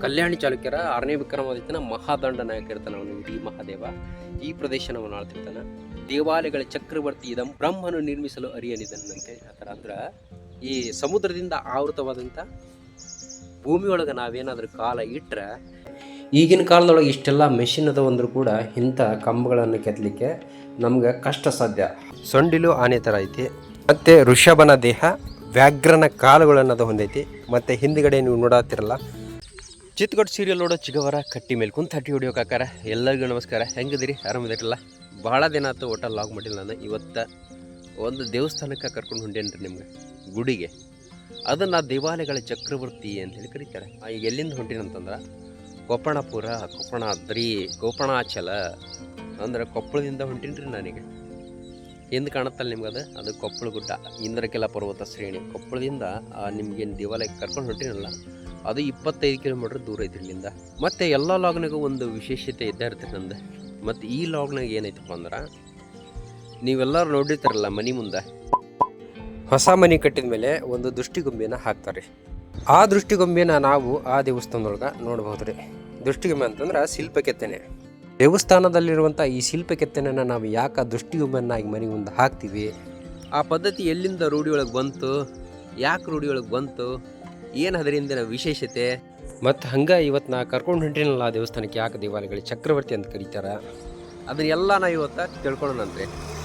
ಕಲ್ಯಾಣಿ ಚಾಲುಕ್ಯರ ಆರನೇ ವಿಕ್ರಮಾದಿತ್ಯನ ಮಹಾದಂಡ ನಾಯಕ ಇರ್ತಾನೆ ಅವನು, ಇಡೀ ಮಹಾದೇವ. ಈ ಪ್ರದೇಶನವನ್ನು ಆಳ್ತಿರ್ತಾನೆ. ದೇವಾಲಯಗಳ ಚಕ್ರವರ್ತಿ ಇದಂ ಬ್ರಹ್ಮನು ನಿರ್ಮಿಸಲು ಅರಿಯನಿದನಂತೆ ಹೇಳ್ತಾರೆ. ಅಂದ್ರೆ ಈ ಸಮುದ್ರದಿಂದ ಆವೃತವಾದಂಥ ಭೂಮಿಯೊಳಗೆ ನಾವೇನಾದ್ರೂ ಕಾಲ ಇಟ್ಟರೆ ಈಗಿನ ಕಾಲದೊಳಗೆ ಇಷ್ಟೆಲ್ಲ ಮೆಷಿನ್ ಅದಾವ ಅಂದ್ರೂ ಕೂಡ ಇಂಥ ಕಂಬಗಳನ್ನು ಕೆತ್ತಲಿಕ್ಕೆ ನಮ್ಗೆ ಕಷ್ಟ ಸಾಧ್ಯ. ಸೊಂಡಿಲು ಆನೆ ಥರ ಐತಿ. ಮತ್ತು ಋಷಭನ ದೇಹ, ವ್ಯಾಘ್ರನ ಕಾಲುಗಳನ್ನದು ಹೊಂದೈತಿ. ಮತ್ತು ಹಿಂದ್ಗಡೆ ನೀವು ನೋಡತ್ತಿರಲ್ಲ ಚಿತ್ಗಡ್ ಸೀರಿಯಲ್ ನೋಡೋ ಚಿಗವರ ಕಟ್ಟಿ ಮೇಲೆ ಕುಂತ ಹಟ್ಟಿ ಹೊಡಿಯೋಕೆ ಎಲ್ಲರಿಗೂ ನಮಸ್ಕಾರ. ಹೆಂಗದಿರಿ ಆರಾಮದಿರಲ್ಲ ಭಾಳ ದಿನ ಆಯ್ತು ಹೋಟೆಲ್ ಲಾಗ್ ಮಾಡಿಲ್ಲ ನಾನು. ಇವತ್ತು ಒಂದು ದೇವಸ್ಥಾನಕ್ಕೆ ಕರ್ಕೊಂಡು ಹೊಂಟೇನ್ರಿ ನಿಮ್ಗೆ, ಗುಡಿಗೆ. ಅದನ್ನು ದೇವಾಲಯಗಳ ಚಕ್ರವರ್ತಿ ಅಂತ ಹೇಳಿ ಕರೀತಾರೆ. ಈಗ ಎಲ್ಲಿಂದ ಹೊಂಟೇನಂತಂದ್ರೆ, ಕೊಪ್ಪಣಪುರ, ಕೊಪ್ಪಣಾದ್ರಿ ಗೋಪಣಾಚಲ ಅಂದ್ರೆ ಕೊಪ್ಪಳದಿಂದ ಹೊಂಟೀನಿ ನನಗೆ. ಹಿಂದೆ ಕಾಣುತ್ತಲ್ಲ ನಿಮ್ಗೆ ಅದು? ಅದು ಕೊಪ್ಪಳ ಗುಡ್ಡ ಇಂದ್ರಕೆಲ ಪರ್ವತ ಶ್ರೇಣಿ. ಕೊಪ್ಪಳದಿಂದ ನಿಮ್ಗೇನು ದೇವಾಲಯಕ್ಕೆ ಕರ್ಕೊಂಡು ಹೊಂಟೀನಲ್ಲ ಅದು ಇಪ್ಪತ್ತೈದು ಕಿಲೋಮೀಟ್ರ್ ದೂರ ಐತಿ ಇಲ್ಲಿಂದ. ಮತ್ತು ಎಲ್ಲ ಲಾಗ್ನಾಗೂ ಒಂದು ವಿಶೇಷತೆ ಇದ್ದೇ ಇರ್ತೈತೆ ನಂದು. ಮತ್ತು ಈ ಲಾಗ್ನಾಗ ಏನೈತಪ್ಪ ಅಂದ್ರೆ, ನೀವೆಲ್ಲರೂ ನೋಡಿರ್ತಾರಲ್ಲ ಮನೆ ಮುಂದೆ, ಹೊಸ ಮನೆ ಕಟ್ಟಿದ ಮೇಲೆ ಒಂದು ದೃಷ್ಟಿಗೊಂಬೆನ ಹಾಕ್ತಾರೆ. ಆ ದೃಷ್ಟಿಗೊಂಬೆನ ನಾವು ಆ ದೇವಸ್ಥಾನದೊಳಗೆ ನೋಡಬಹುದು ರೀ ದೃಷ್ಟಿಗೊಂಬೆ ಅಂತಂದ್ರೆ ಶಿಲ್ಪ ಕೆತ್ತನೆ ದೇವಸ್ಥಾನದಲ್ಲಿರುವಂಥ ಈ ಶಿಲ್ಪ ಕೆತ್ತನೆನ ನಾವು ಯಾಕೆ ದೃಷ್ಟಿಗೊಂಬೆನಾಗಿ ಮನೆ ಮುಂದೆ ಹಾಕ್ತೀವಿ? ಆ ಪದ್ಧತಿ ಎಲ್ಲಿಂದ ರೂಢಿಯೊಳಗೆ ಬಂತು? ಯಾಕೆ ರೂಢಿಯೊಳಗೆ ಬಂತು? ಏನು ಅದರಿಂದ ವಿಶೇಷತೆ? ಮತ್ತು ಹಂಗೆ ಇವತ್ತು ನಾ ಕರ್ಕೊಂಡು ಹೊಂಟಿನಲ್ಲ ಆ ದೇವಸ್ಥಾನಕ್ಕೆ ಯಾಕೆ ದೇವಾಲಯಗಳಿಗೆ ಚಕ್ರವರ್ತಿ ಅಂತ ಕರೀತಾರೆ? ಅದನ್ನೆಲ್ಲ ನಾ ಇವತ್ತು ತಿಳ್ಕೊಳ್ಳೋಣಂತೆ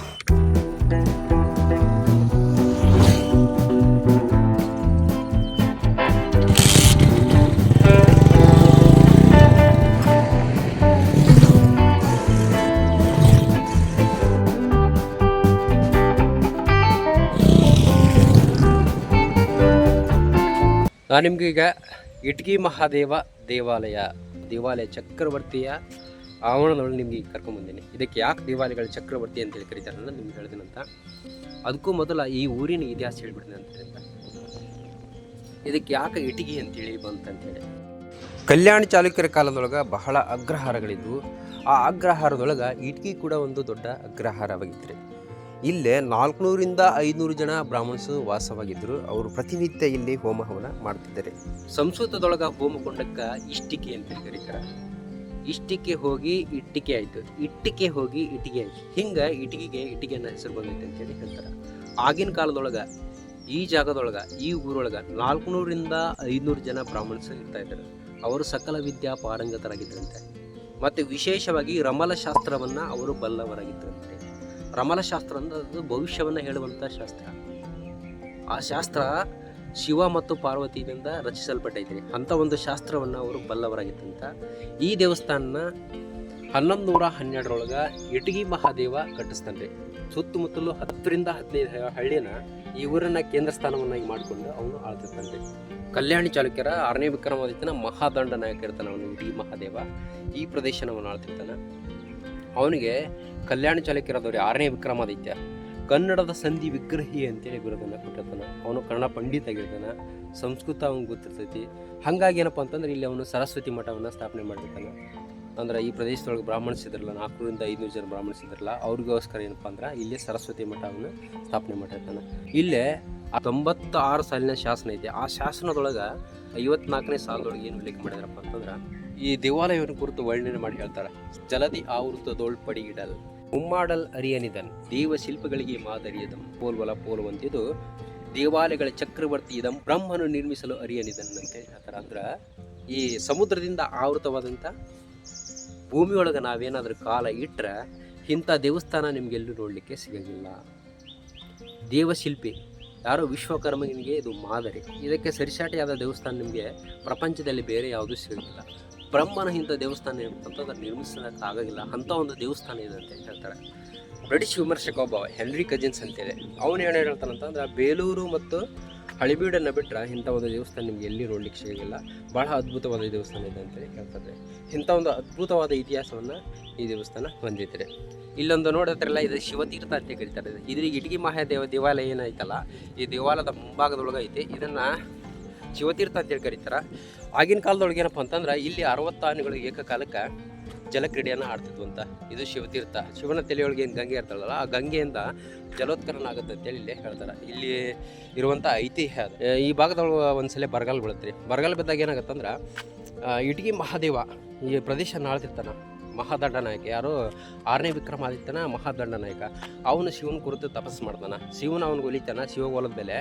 ನಾನು ನಿಮ್ಗೆ ಈಗ ಇಟ್ಗಿ ಮಹಾದೇವ ದೇವಾಲಯ ದೇವಾಲಯ ಚಕ್ರವರ್ತಿಯ ಆವರಣದೊಳಗೆ ನಿಮಗೆ ಕರ್ಕೊಂಬಂದೀನಿ ಇದಕ್ಕೆ ಯಾಕೆ ದೇವಾಲಯಗಳ ಚಕ್ರವರ್ತಿ ಅಂತೇಳಿ ಕರೀತಾರೆ ಅನ್ನೋದು ನಿಮ್ಗೆ ಹೇಳಿದಿನಂತ ಅದಕ್ಕೂ ಮೊದಲ ಈ ಊರಿನ ಇತಿಹಾಸ ಹೇಳ್ಬಿಡ್ತೀನಿ ಅಂತ ಇದಕ್ಕೆ ಯಾಕೆ ಇಟಗಿ ಅಂತೇಳಿ ಬಂತಂತೇಳಿ ಕಲ್ಯಾಣ ಚಾಲುಕ್ಯರ ಕಾಲದೊಳಗೆ ಬಹಳ ಅಗ್ರಹಾರಗಳಿದ್ವು. ಆ ಅಗ್ರಹಾರದೊಳಗೆ ಇಟ್ಗಿ ಕೂಡ ಒಂದು ದೊಡ್ಡ ಅಗ್ರಹಾರವಾಗಿತ್ತು ಇಲ್ಲೇ ನಾಲ್ಕುನೂರಿಂದ ಐದುನೂರು ಜನ ಬ್ರಾಹ್ಮಣಸು ವಾಸವಾಗಿದ್ದರು. ಅವರು ಪ್ರತಿನಿತ್ಯ ಇಲ್ಲಿ ಹೋಮ ಹವನ ಮಾಡ್ತಿದ್ದಾರೆ. ಸಂಸ್ಕೃತದೊಳಗ ಹೋಮಕೊಂಡಕ್ಕೆ ಇಷ್ಟಿಕೆ ಅಂತ ಕರೀತಾರೆ ಇಷ್ಟಿಕೆ ಹೋಗಿ ಇಟ್ಟಿಗೆ ಆಯ್ತು. ಇಟ್ಟಿಗೆ ಹೋಗಿ ಇಟ್ಟಿಗೆ ಆಯ್ತು. ಹಿಂಗ ಇಟ್ಟಿಗೆ ಅನ್ನ ಹೆಸರು ಬಂದೈತೆ ಅಂತೇಳಿ ಹೇಳ್ತಾರೆ. ಆಗಿನ ಕಾಲದೊಳಗೆ, ಈ ಜಾಗದೊಳಗೆ, ಈ ಊರೊಳಗೆ ನಾಲ್ಕುನೂರಿಂದ ಐದುನೂರು ಜನ ಬ್ರಾಹ್ಮಣಸು ಇರ್ತಾ ಇದ್ದಾರೆ. ಅವರು ಸಕಲ ವಿದ್ಯಾ ಪಾರಂಗತರಾಗಿದ್ದರಂತೆ ಮತ್ತು ವಿಶೇಷವಾಗಿ ರಮಲಶಾಸ್ತ್ರವನ್ನ ಅವರು ಬಲ್ಲವರಾಗಿದ್ದರಂತೆ ರಮಲಶಾಸ್ತ್ರ ಅಂದ್ರೆ ಅದು ಭವಿಷ್ಯವನ್ನು ಹೇಳುವಂಥ ಶಾಸ್ತ್ರ. ಆ ಶಾಸ್ತ್ರ ಶಿವ ಮತ್ತು ಪಾರ್ವತಿಯಿಂದ ರಚಿಸಲ್ಪಟ್ಟೈತೆ. ಅಂಥ ಒಂದು ಶಾಸ್ತ್ರವನ್ನು ಅವರು ಬಲ್ಲವರಾಗಿತ್ತಂತ ಈ ದೇವಸ್ಥಾನನ ಹನ್ನೊಂದು ನೂರ ಹನ್ನೆರಡರೊಳಗೆ ಇಟಗಿ ಮಹಾದೇವ ಕಟ್ಟಿಸ್ತಾನೆ ಸುತ್ತಮುತ್ತಲು ಹತ್ತರಿಂದ ಹದಿನೈದು ಹಳ್ಳಿನ ಈ ಊರನ್ನ ಕೇಂದ್ರ ಸ್ಥಾನವನ್ನಾಗಿ ಮಾಡಿಕೊಂಡು ಅವನು ಆಳ್ತಿರ್ತಾನೆ ಕಲ್ಯಾಣಿ ಚಾಲುಕ್ಯರ ಆರನೇ ವಿಕ್ರಮಾದಿತ್ಯನ ಮಹಾದಂಡ ನಾಯಕ ಇರ್ತಾನೆ ಅವನು ಇಡೀ ಮಹಾದೇವ. ಈ ಪ್ರದೇಶನವನ್ನು ಆಳ್ತಿರ್ತಾನೆ. ಅವನಿಗೆ ಕಲ್ಯಾಣ ಚಾಲುಕ್ಯರಾದವ್ರಿ ಆರನೇ ವಿಕ್ರಮಾದಿತ್ಯ ಕನ್ನಡದ ಸಂಧಿ ವಿಗ್ರಹಿ ಅಂತೇಳಿ ಬಿರೋದನ್ನು ಕೊಟ್ಟಿರ್ತಾನೆ. ಅವನು ಕನ್ನಡ ಪಂಡಿತ ಆಗಿರ್ತಾನೆ. ಸಂಸ್ಕೃತ ಅವ್ನಿಗೆ ಗೊತ್ತಿರ್ತೈತಿ. ಹಾಗಾಗಿ ಏನಪ್ಪ ಅಂತಂದ್ರೆ ಇಲ್ಲಿ ಅವನು ಸರಸ್ವತಿ ಮಠವನ್ನು ಸ್ಥಾಪನೆ ಮಾಡಿರ್ತಾನೆ ಅಂದ್ರೆ ಈ ಪ್ರದೇಶದೊಳಗೆ ಬ್ರಾಹ್ಮಣಿಸಿದ್ರಲ್ಲ, ನಾಲ್ಕರಿಂದ ಐನೂರು ಜನ ಬ್ರಾಹ್ಮಣಿಸಿದ್ರಲ್ಲ, ಅವ್ರಿಗೋಸ್ಕರ ಏನಪ್ಪ ಅಂದ್ರೆ ಇಲ್ಲೇ ಸರಸ್ವತಿ ಮಠವನ್ನು ಸ್ಥಾಪನೆ ಮಾಡಿರ್ತಾನೆ ಇಲ್ಲೇ ತೊಂಬತ್ತಾರು ಸಾಲಿನ ಶಾಸನ ಐತೆ. ಆ ಶಾಸನದೊಳಗೆ ಐವತ್ನಾಲ್ಕನೇ ಸಾಲದೊಳಗೆ ಏನು ಉಲ್ಲೇಖ ಮಾಡಿದಾರಪ್ಪ ಅಂತಂದ್ರೆ, ಈ ದೇವಾಲಯವನ್ನು ಕುರಿತು ವರ್ಣನೆ ಮಾಡಿ ಹೇಳ್ತಾರೆ. ಜಲದಿ ಆವೃತದೋಳ್ ಪಡಿಗಿಡಲ್ ಮುಮ್ಮಾಡಲ್ ಅರಿಯನಿದನ್. ದೇವ ಶಿಲ್ಪಗಳಿಗೆ ಮಾದರಿಯದಂ. ಪೋಲ್ವಲ ಪೋಲುವಂತಿದು ದೇವಾಲಯಗಳ ಚಕ್ರವರ್ತಿ ಇದಂ ಬ್ರಹ್ಮನು ನಿರ್ಮಿಸಲು ಅರಿಯನಿದನ್ ಅಂತ ಹೇಳ್ತಾರೆ. ಅಂದ್ರೆ ಈ ಸಮುದ್ರದಿಂದ ಆವೃತವಾದಂಥ ಭೂಮಿಯೊಳಗೆ ನಾವೇನಾದ್ರೂ ಕಾಲ ಇಟ್ಟರೆ ಇಂಥ ದೇವಸ್ಥಾನ ನಿಮಗೆಲ್ಲೂ ನೋಡಲಿಕ್ಕೆ ಸಿಗಲಿಲ್ಲ ದೇವಶಿಲ್ಪಿ ಯಾರೋ ವಿಶ್ವಕರ್ಮನಿಗೆ ಇದು ಮಾದರಿ. ಇದಕ್ಕೆ ಸರಿಸಾಟಿಯಾದ ದೇವಸ್ಥಾನ ನಿಮಗೆ ಪ್ರಪಂಚದಲ್ಲಿ ಬೇರೆ ಯಾವುದೂ ಸಿಗಂಗಿಲ್ಲ. ಬ್ರಹ್ಮನ ಇಂಥ ದೇವಸ್ಥಾನ ಅಂತಂದ್ರೆ ನಿರ್ಮಿಸೋದಕ್ಕೆ ಆಗೋದಿಲ್ಲ ಅಂಥ ಒಂದು ದೇವಸ್ಥಾನ ಇದೆ ಅಂತ ಹೇಳ್ತಾರೆ. ಬ್ರಿಟಿಷ್ ವಿಮರ್ಶಕ ಒಬ್ಬ ಹೆನ್ರಿ ಕಜಿನ್ಸ್ ಅಂತೇಳಿ ಅವನು ಏನು ಹೇಳ್ತಾನಂತಂದ್ರೆ ಬೇಲೂರು ಮತ್ತು ಹಳಿಬೀಡನ್ನು ಬಿಟ್ಟರೆ ಇಂಥ ಒಂದು ದೇವಸ್ಥಾನ ನಿಮ್ಗೆ ಎಲ್ಲಿ ನೋಡ್ಲಿಕ್ಕೆ ಸಿಗೋದಿಲ್ಲ. ಭಾಳ ಅದ್ಭುತವಾದ ದೇವಸ್ಥಾನ ಇದೆ ಅಂತೇಳಿ ಹೇಳ್ತಾರೆ ಇಂಥ ಒಂದು ಅದ್ಭುತವಾದ ಇತಿಹಾಸವನ್ನು ಈ ದೇವಸ್ಥಾನ ಹೊಂದಿದೆ. ಇಲ್ಲೊಂದು ನೋಡೋದ್ರಲ್ಲ, ಇದು ಶಿವತೀರ್ಥ ಅಂತ ಕರೀತಾರೆ. ಇದ್ರಿಗೆ ಇಟಗಿ ಮಹಾದೇವ ದೇವಾಲಯ ಏನೈತಲ್ಲ ಈ ದೇವಾಲಯದ ಮುಂಭಾಗದೊಳಗೆ ಐತಿ ಇದನ್ನು ಶಿವತೀರ್ಥ ಅಂತೇಳಿ ಕರೀತಾರೆ. ಆಗಿನ ಕಾಲದೊಳಗೆ ಏನಪ್ಪ ಅಂತಂದ್ರೆ ಇಲ್ಲಿ ಅರವತ್ತು ಆನೆಗಳು ಏಕಕಾಲಕ್ಕೆ ಜಲಕ್ರೀಡೆಯನ್ನು ಆಡ್ತಿದ್ವು ಅಂತ. ಇದು ಶಿವತೀರ್ಥ. ಶಿವನ ತಲೆಯೊಳಗೆ ಏನು ಗಂಗೆ ಇರ್ತಾಳಲ್ಲ ಆ ಗಂಗೆಯಿಂದ ಜಲೋತ್ಕರಣ ಆಗುತ್ತೆ ಅಂತೇಳಿ ಇಲ್ಲಿ ಹೇಳ್ತಾರೆ. ಇಲ್ಲಿ ಇರುವಂಥ ಐತಿಹ್ಯ ಅದು. ಈ ಭಾಗದೊಳಗೆ ಒಂದ್ಸಲ ಬರಗಾಲ ಬೀಳುತ್ತೆ ರೀ ಬರಗಾಲ ಬಿದ್ದಾಗ ಏನಾಗುತ್ತಂದ್ರೆ ಇಟಗಿ ಮಹಾದೇವ ಈ ಪ್ರದೇಶ ನಾಳ್ತಿರ್ತಾನ, ಮಹಾದಂಡ ನಾಯಕ. ಯಾರು ಆರನೇ ವಿಕ್ರಮಾದಿತ್ಯನ ಮಹಾದಂಡ ನಾಯಕ. ಅವನು ಶಿವನ ಕುರಿತು ತಪಸ್ಸು ಮಾಡ್ತಾನ. ಶಿವನ ಅವನಿಗೆ ಒಲಿತಾನ ಶಿವ ಮೇಲೆ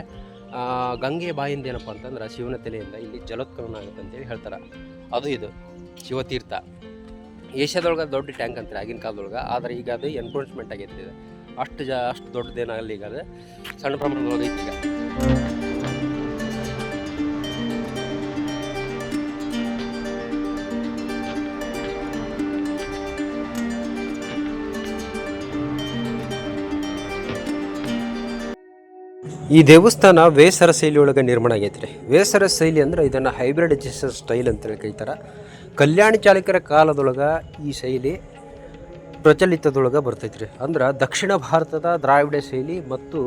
ಗಂಗೆ ಬಾಯಿಂದ ಏನಪ್ಪ ಅಂತಂದ್ರೆ ಶಿವನ ತಲೆಯಿಂದ ಇಲ್ಲಿ ಜಲೋತ್ಕಲನ ಆಗುತ್ತೆ ಅಂತೇಳಿ ಹೇಳ್ತಾರೆ. ಅದು ಇದು, ಶಿವತೀರ್ಥ. ಏಷ್ಯಾದೊಳಗೆ ದೊಡ್ಡ ಟ್ಯಾಂಕ್ ಅಂತಾರೆ ಆಗಿನ ಕಾಲದೊಳಗೆ, ಆದರೆ ಈಗ ಅದು ಎನ್ಕ್ರೋಚ್ಮೆಂಟ್ ಆಗೈತೆ ಅಷ್ಟು ಜ, ಅಷ್ಟು ದೊಡ್ಡದೇನಾಗಲಿ ಈಗ ಅದು, ಸಣ್ಣ ಪ್ರಮಾಣದೊಳಗೆ ಈಗ. ಈ ದೇವಸ್ಥಾನ ವೇಸರ ಶೈಲಿ ಒಳಗೆ ನಿರ್ಮಾಣ ಆಗೈತೆ ರೀ ವೇಸರ ಶೈಲಿ ಅಂದ್ರೆ ಇದನ್ನು ಹೈಬ್ರಿಡ್ ಹೈಬ್ರಿಡೈಸೇಷನ್ ಸ್ಟೈಲ್ ಅಂತೇಳಿ ಕರೀತಾರೆ. ಕಲ್ಯಾಣ ಚಾಲಕರ ಕಾಲದೊಳಗೆ ಈ ಶೈಲಿ ಪ್ರಚಲಿತದೊಳಗೆ ಬರ್ತೈತೆ ರೀ ಅಂದ್ರೆ ದಕ್ಷಿಣ ಭಾರತದ ದ್ರಾವಿಡ ಶೈಲಿ ಮತ್ತು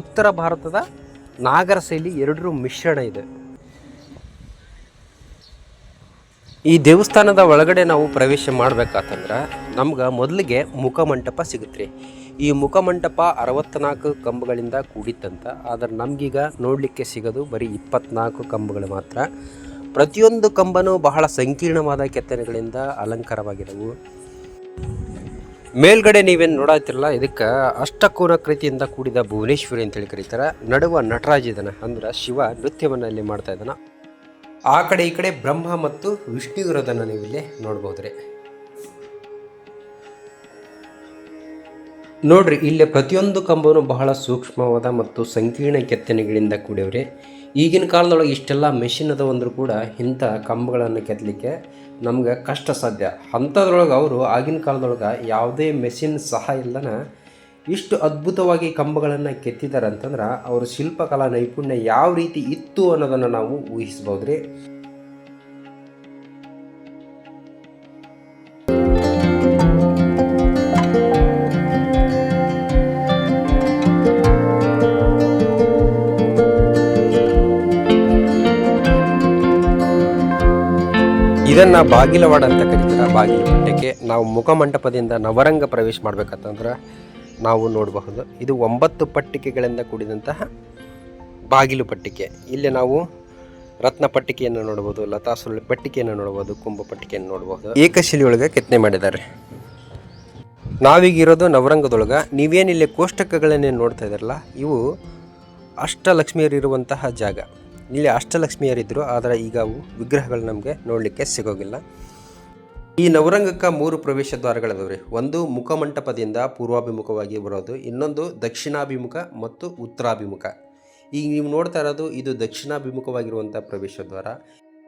ಉತ್ತರ ಭಾರತದ ನಾಗರ ಶೈಲಿ ಎರಡರ ಮಿಶ್ರಣ ಇದೆ. ಈ ದೇವಸ್ಥಾನದ ಒಳಗಡೆ ನಾವು ಪ್ರವೇಶ ಮಾಡ್ಬೇಕಾತಂದ್ರೆ ನಮ್ಗೆ ಮೊದಲಿಗೆ ಮುಖಮಂಟಪ ಸಿಗುತ್ತೆ ಈ ಮುಖಮಂಟಪ ಅರವತ್ತ್ನಾಲ್ಕು ಕಂಬಗಳಿಂದ ಕೂಡಿತ್ತಂತ, ಆದರೆ ನಮಗೀಗ ನೋಡಲಿಕ್ಕೆ ಸಿಗೋದು ಬರೀ ಇಪ್ಪತ್ನಾಲ್ಕು ಕಂಬಗಳು ಮಾತ್ರ. ಪ್ರತಿಯೊಂದು ಕಂಬನೂ ಬಹಳ ಸಂಕೀರ್ಣವಾದ ಕೆತ್ತನೆಗಳಿಂದ ಅಲಂಕಾರವಾಗಿದ್ದವು ಮೇಲ್ಗಡೆ ನೀವೇನು ನೋಡತ್ತಿರಲ್ಲ ಇದಕ್ಕೆ ಅಷ್ಟಕೋನಾಕೃತಿಯಿಂದ ಕೂಡಿದ ಭುವನೇಶ್ವರಿ ಅಂತೇಳಿ ಕರೀತಾರೆ. ನಡುವ ನಟರಾಜ್ ಇದನ್ನ ಅಂದ್ರೆ ಶಿವ ನೃತ್ಯವನ್ನು ಇಲ್ಲಿ ಮಾಡ್ತಾ ಇದ್ದಾನ ಆ ಕಡೆ ಈ ಕಡೆ ಬ್ರಹ್ಮ ಮತ್ತು ವಿಷ್ಣು ಇರೋದನ್ನು ನೀವು ಇಲ್ಲಿ ನೋಡ್ರಿ, ಇಲ್ಲಿ ಪ್ರತಿಯೊಂದು ಕಂಬವೂ ಬಹಳ ಸೂಕ್ಷ್ಮವಾದ ಮತ್ತು ಸಂಕೀರ್ಣ ಕೆತ್ತನೆಗಳಿಂದ ಕೂಡಿವ್ರಿ. ಈಗಿನ ಕಾಲದೊಳಗೆ ಇಷ್ಟೆಲ್ಲ ಮೆಷಿನ್ ಅದಾವ ಅಂದ್ರೂ ಕೂಡ ಇಂಥ ಕಂಬಗಳನ್ನು ಕೆತ್ತಲಿಕ್ಕೆ ನಮ್ಗೆ ಕಷ್ಟ ಸಾಧ್ಯ. ಅಂಥದ್ರೊಳಗೆ ಅವರು ಆಗಿನ ಕಾಲದೊಳಗೆ ಯಾವುದೇ ಮೆಷಿನ್ ಸಹ ಇಲ್ಲನ ಇಷ್ಟು ಅದ್ಭುತವಾಗಿ ಕಂಬಗಳನ್ನು ಕೆತ್ತಿದ್ದಾರೆ ಅಂತಂದ್ರೆ ಅವರು ಶಿಲ್ಪಕಲಾ ನೈಪುಣ್ಯ ಯಾವ ರೀತಿ ಇತ್ತು ಅನ್ನೋದನ್ನು ನಾವು ಊಹಿಸ್ಬೋದ್ರಿ. ಇದನ್ನ ಬಾಗಿಲವಾಡ ಅಂತ ಕರೀತಾರೆ. ಬಾಗಿಲ ಮಂಟಕ್ಕೆ ನಾವು ಮುಖಮಂಟಪದಿಂದ ನವರಂಗ ಪ್ರವೇಶ ಮಾಡ್ಬೇಕಂತಂದ್ರೆ ನಾವು ನೋಡಬಹುದು. ಇದು ಒಂಬತ್ತು ಪಟ್ಟಿಕೆಗಳಿಂದ ಕೂಡಿದಂತಹ ಬಾಗಿಲು ಪಟ್ಟಿಕೆ. ಇಲ್ಲಿ ನಾವು ರತ್ನ ಪಟ್ಟಿಕೆಯನ್ನು ನೋಡಬಹುದು, ಲತಾ ಸುಳ್ಳು ಪಟ್ಟಿಕೆಯನ್ನು ನೋಡಬಹುದು, ಕುಂಭ ಪಟ್ಟಿಕೆಯನ್ನು ನೋಡಬಹುದು. ಏಕಶಿಲಿ ಒಳಗೆ ಕೆತ್ತನೆ ಮಾಡಿದ್ದಾರೆ. ನಾವೀಗಿರೋದು ನವರಂಗದೊಳಗೆ. ನೀವೇನಿಲ್ಲಿ ಕೋಷ್ಟಕಗಳನ್ನೇನು ನೋಡ್ತಾ ಇದ್ದಾರಲ್ಲ, ಇವು ಅಷ್ಟಲಕ್ಷ್ಮಿಯರಿರುವಂತಹ ಜಾಗ. ಇಲ್ಲಿ ಅಷ್ಟಲಕ್ಷ್ಮಿಯರಿದ್ದರು ಆದರೆ ಈಗ ಅವು ವಿಗ್ರಹಗಳು ನಮಗೆ ನೋಡಲಿಕ್ಕೆ ಸಿಗೋಗಿಲ್ಲ. ಈ ನವರಂಗಕ್ಕೆ ಮೂರು ಪ್ರವೇಶ ದ್ವಾರಗಳಿದಾವೆ ಒಂದು ಮುಖಮಂಟಪದಿಂದ ಪೂರ್ವಾಭಿಮುಖವಾಗಿ ಬರೋದು, ಇನ್ನೊಂದು ದಕ್ಷಿಣಾಭಿಮುಖ ಮತ್ತು ಉತ್ತರಾಭಿಮುಖ. ಈಗ ನೀವು ನೋಡ್ತಾ ಇರೋದು ಇದು ದಕ್ಷಿಣಾಭಿಮುಖವಾಗಿರುವಂಥ ಪ್ರವೇಶ ದ್ವಾರ.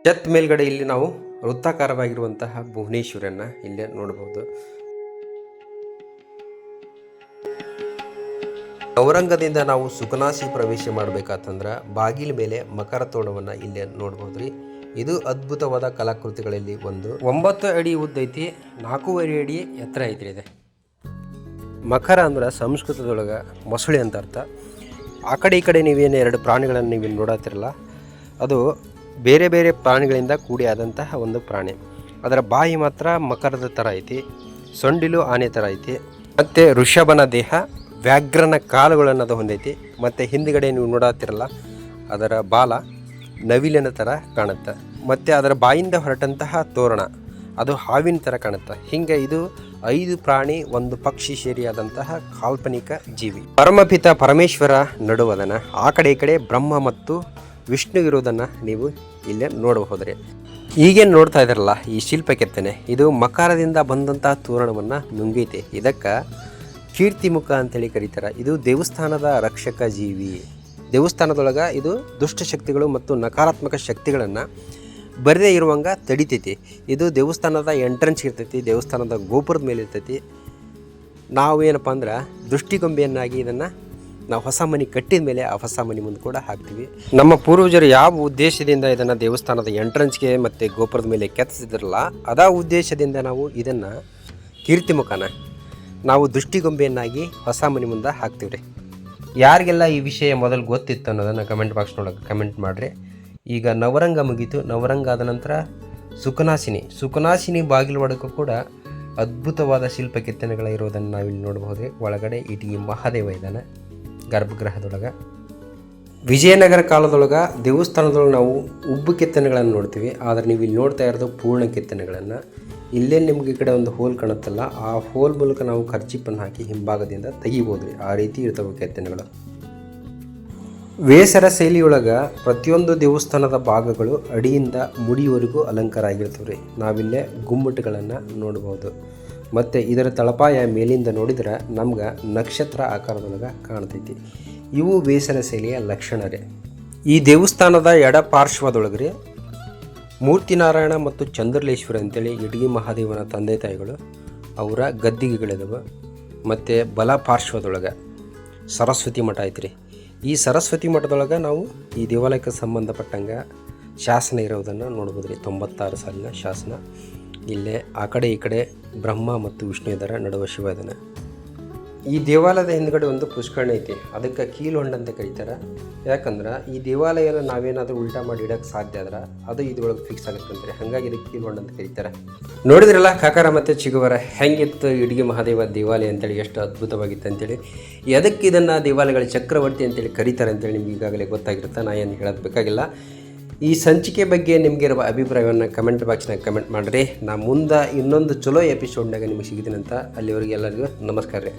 ಛತ್ ಮೇಲ್ಗಡೆ ಇಲ್ಲಿ ನಾವು ವೃತ್ತಾಕಾರವಾಗಿರುವಂತಹ ಭುವನೇಶ್ವರನ್ನ ಇಲ್ಲಿ ನೋಡಬಹುದು ಔರಂಗದಿಂದ ನಾವು ಸುಖನಾಸಿ ಪ್ರವೇಶ ಮಾಡಬೇಕಾತಂದ್ರೆ ಬಾಗಿಲ ಮೇಲೆ ಮಕರ ತೋರಣವನ್ನು ಇಲ್ಲಿ ನೋಡ್ಬೋದು ರೀ ಇದು ಅದ್ಭುತವಾದ ಕಲಾಕೃತಿಗಳಲ್ಲಿ ಒಂದು. ಒಂಬತ್ತು ಅಡಿ ಉದ್ದ ಐತಿ ನಾಲ್ಕೂವರೆ ಅಡಿ ಎತ್ತರ ಐತಿ ಇದೆ. ಮಕರ ಅಂದ್ರೆ ಸಂಸ್ಕೃತದೊಳಗೆ ಮೊಸಳೆ ಅಂತ ಅರ್ಥ. ಆ ಕಡೆ ಈ ಕಡೆ ನೀವೇನು ಎರಡು ಪ್ರಾಣಿಗಳನ್ನು ನೀವು ನೋಡತ್ತಿರಲ್ಲ ಅದು ಬೇರೆ ಬೇರೆ ಪ್ರಾಣಿಗಳಿಂದ ಕೂಡಿ ಆದಂತಹ ಒಂದು ಪ್ರಾಣಿ. ಅದರ ಬಾಯಿ ಮಾತ್ರ ಮಕರದ ಥರ ಐತಿ ಸೊಂಡಿಲು ಆನೆ ಥರ ಐತಿ ಮತ್ತು ಋಷಭನ ದೇಹ ವ್ಯಾಘ್ರನ ಕಾಲುಗಳನ್ನು ಅದು ಹೊಂದೈತಿ. ಮತ್ತು ಹಿಂದ್ಗಡೆ ನೀವು ನೋಡತ್ತಿರಲ್ಲ ಅದರ ಬಾಲ ನವಿಲಿನ ಥರ ಕಾಣುತ್ತೆ. ಮತ್ತು ಅದರ ಬಾಯಿಂದ ಹೊರಟಂತಹ ತೋರಣ, ಅದು ಹಾವಿನ ಥರ ಕಾಣುತ್ತೆ. ಹಿಂಗೆ ಇದು ಐದು ಪ್ರಾಣಿ, ಒಂದು ಪಕ್ಷಿ ಸೇರಿಯಾದಂತಹ ಕಾಲ್ಪನಿಕ ಜೀವಿ. ಪರಮಪಿತ ಪರಮೇಶ್ವರ ನಡುವುದನ್ನು ಆ ಕಡೆ ಈ ಕಡೆ ಬ್ರಹ್ಮ ಮತ್ತು ವಿಷ್ಣು ಇರೋದನ್ನು ನೀವು ಇಲ್ಲೇ ನೋಡಬಹುದ್ರಿ. ಈಗೇನು ನೋಡ್ತಾ ಇದ್ದಾರಲ್ಲ ಈ ಶಿಲ್ಪ ಕೆತ್ತನೆ ಇದು ಮಕಾರದಿಂದ ಬಂದಂತಹ ತೋರಣವನ್ನು ನುಂಗೈತಿ. ಇದಕ್ಕೆ ಕೀರ್ತಿಮುಖ ಅಂತೇಳಿ ಕರೀತಾರೆ. ಇದು ದೇವಸ್ಥಾನದ ರಕ್ಷಕ ಜೀವಿ. ದೇವಸ್ಥಾನದೊಳಗೆ ಇದು ದುಷ್ಟಶಕ್ತಿಗಳು ಮತ್ತು ನಕಾರಾತ್ಮಕ ಶಕ್ತಿಗಳನ್ನು ಬರದೇ ಇರುವಂಗೆ ತಡಿತೈತಿ. ಇದು ದೇವಸ್ಥಾನದ ಎಂಟ್ರೆನ್ಸ್ ಇರ್ತೈತಿ, ದೇವಸ್ಥಾನದ ಗೋಪುರದ ಮೇಲೆ ಇರ್ತೈತಿ. ನಾವು ಏನಪ್ಪ ಅಂದ್ರೆ ದೃಷ್ಟಿಗೊಂಬೆಯನ್ನಾಗಿ ಇದನ್ನು ನಾವು ಹೊಸ ಮನೆ ಕಟ್ಟಿದ ಮೇಲೆ ಆ ಹೊಸ ಮನೆ ಮುಂದೆ ಕೂಡ ಹಾಕ್ತೀವಿ. ನಮ್ಮ ಪೂರ್ವಜರು ಯಾವ ಉದ್ದೇಶದಿಂದ ಇದನ್ನು ದೇವಸ್ಥಾನದ ಎಂಟ್ರೆನ್ಸ್ಗೆ ಮತ್ತು ಗೋಪುರದ ಮೇಲೆ ಕೆತ್ತಿಸಿದ್ರಲ್ಲ, ಅದಾ ಉದ್ದೇಶದಿಂದ ನಾವು ಇದನ್ನು ಕೀರ್ತಿಮುಖನ ನಾವು ದೃಷ್ಟಿಗೊಂಬೆಯನ್ನಾಗಿ ಹೊಸ ಮನೆ ಮುಂದೆ ಹಾಕ್ತೀವಿ ರೀ. ಯಾರಿಗೆಲ್ಲ ಈ ವಿಷಯ ಮೊದಲು ಗೊತ್ತಿತ್ತು ಅನ್ನೋದನ್ನು ಕಮೆಂಟ್ ಬಾಕ್ಸ್ನೊಳಗೆ ಕಮೆಂಟ್ ಮಾಡಿರಿ. ಈಗ ನವರಂಗ ಮುಗೀತು. ನವರಂಗ ಆದ ನಂತರ ಸುಖನಾಸಿನಿ ಸುಖನಾಸಿನಿ ಬಾಗಿಲು ಒಡಕು ಕೂಡ ಅದ್ಭುತವಾದ ಶಿಲ್ಪ ಕೆತ್ತನೆಗಳ ಇರೋದನ್ನು ನಾವಿಲ್ಲಿ ನೋಡಬಹುದು ಒಳಗಡೆ ಇಟಗಿ ಮಹಾದೇವ ಇದ್ದಾನೆ ಗರ್ಭಗೃಹದೊಳಗೆ. ವಿಜಯನಗರ ಕಾಲದೊಳಗೆ ದೇವಸ್ಥಾನದೊಳಗೆ ನಾವು ಉಬ್ಬು ಕೆತ್ತನೆಗಳನ್ನು ನೋಡ್ತೀವಿ. ಆದರೆ ನೀವು ಇಲ್ಲಿ ನೋಡ್ತಾ ಇರೋದು ಪೂರ್ಣ ಕೆತ್ತನೆಗಳನ್ನು ಇಲ್ಲೇ ನಿಮ್ಗೆ ಈ ಕಡೆ ಒಂದು ಹೋಲ್ ಕಾಣುತ್ತಲ್ಲ, ಆ ಹೋಲ್ ಮೂಲಕ ನಾವು ಖರ್ಚಿಪ್ಪನ್ನು ಹಾಕಿ ಹಿಂಭಾಗದಿಂದ ತೆಗಿಬೋದು ರೀ ಆ ರೀತಿ ಇರ್ತವೆ ಕೆತ್ತನೆಗಳು. ವೇಸರ ಶೈಲಿಯೊಳಗೆ ಪ್ರತಿಯೊಂದು ದೇವಸ್ಥಾನದ ಭಾಗಗಳು ಅಡಿಯಿಂದ ಮುಡಿಯವರೆಗೂ ಅಲಂಕಾರ ಆಗಿರ್ತವೆ ರೀ ನಾವಿಲ್ಲೇ ಗುಮ್ಮಟುಗಳನ್ನು ನೋಡ್ಬೋದು. ಮತ್ತು ಇದರ ತಳಪಾಯ ಮೇಲಿಂದ ನೋಡಿದ್ರೆ ನಮ್ಗೆ ನಕ್ಷತ್ರ ಆಕಾರದೊಳಗೆ ಕಾಣ್ತೈತಿ. ಇವು ವೇಸರ ಶೈಲಿಯ ಲಕ್ಷಣ ರೀ ಈ ದೇವಸ್ಥಾನದ ಎಡ ಪಾರ್ಶ್ವದೊಳಗೆ ರೀ ಮೂರ್ತಿನಾರಾಯಣ ಮತ್ತು ಚಂದ್ರಲೇಶ್ವರ ಅಂತೇಳಿ ಇಡಗಿ ಮಹಾದೇವನ ತಂದೆ ತಾಯಿಗಳು, ಅವರ ಗದ್ದಿಗೆಗಳಿದಾವೆ. ಮತ್ತು ಬಲ ಪಾರ್ಶ್ವದೊಳಗೆ ಸರಸ್ವತಿ ಮಠ ಐತ್ರಿ. ಈ ಸರಸ್ವತಿ ಮಠದೊಳಗೆ ನಾವು ಈ ದೇವಾಲಯಕ್ಕೆ ಸಂಬಂಧಪಟ್ಟಂಗೆ ಶಾಸನ ಇರೋದನ್ನು ನೋಡ್ಬೋದು ರೀ ತೊಂಬತ್ತಾರು ಸಾಲಿನ ಶಾಸನ. ಇಲ್ಲೇ ಆ ಕಡೆ ಈ ಕಡೆ ಬ್ರಹ್ಮ ಮತ್ತು ವಿಷ್ಣು ಇದರ, ನಡುವ ಶಿವ ಇದ್ದಾನೆ ಈ ದೇವಾಲಯದ ಹಿಂದ್ಗಡೆ ಒಂದು ಪುಷ್ಕರಣಿ ಐತಿ. ಅದಕ್ಕೆ ಕೀಲ್ ಹೊಂಡ ಅಂತ ಕರೀತಾರೆ. ಯಾಕಂದ್ರೆ ಈ ದೇವಾಲಯನ ನಾವೇನಾದರೂ ಉಲ್ಟಾ ಮಾಡಿ ಇಡೋಕ್ಕೆ ಸಾಧ್ಯ ಆದ್ರೆ ಅದು ಇದ್ರೊಳಗೆ ಫಿಕ್ಸ್ ಆಗುತ್ತೆ ಅಂತಾರೆ ಹಾಗಾಗಿ ಇದಕ್ಕೆ ಕೀಲ್ ಹೊಂಡ ಅಂತ ಕರೀತಾರೆ. ನೋಡಿದ್ರಲ್ಲ ಕಾಕಾರ ಮತ್ತು ಚಿಗುವರ ಹೆಂಗಿತ್ತು ಇಡ್ಗಿ ಮಹಾದೇವ ದೇವಾಲಯ ಅಂತೇಳಿ, ಎಷ್ಟು ಅದ್ಭುತವಾಗಿತ್ತು ಅಂತೇಳಿ. ಎದಕ್ಕೆ ಇದನ್ನು ದೇವಾಲಯಗಳ ಚಕ್ರವರ್ತಿ ಅಂತೇಳಿ ಕರೀತಾರೆ ಅಂತೇಳಿ ನಿಮ್ಗೆ ಈಗಾಗಲೇ ಗೊತ್ತಾಗಿರುತ್ತೆ. ನಾ ಏನು ಹೇಳೋದು ಬೇಕಾಗಿಲ್ಲ. ಈ ಸಂಚಿಕೆ ಬಗ್ಗೆ ನಿಮಗಿರುವ ಅಭಿಪ್ರಾಯವನ್ನು ಕಮೆಂಟ್ ಬಾಕ್ಸ್ನಾಗ ಕಮೆಂಟ್ ಮಾಡಿರಿ. ನಾ ಮುಂದೆ ಇನ್ನೊಂದು ಚಲೋ ಎಪಿಸೋಡ್ನಾಗ ನಿಮಗೆ ಸಿಗ್ತೀನಿ ಅಂತ ಅಲ್ಲಿವರೆಗೆ ಎಲ್ಲರಿಗೂ ನಮಸ್ಕಾರ ರೀ.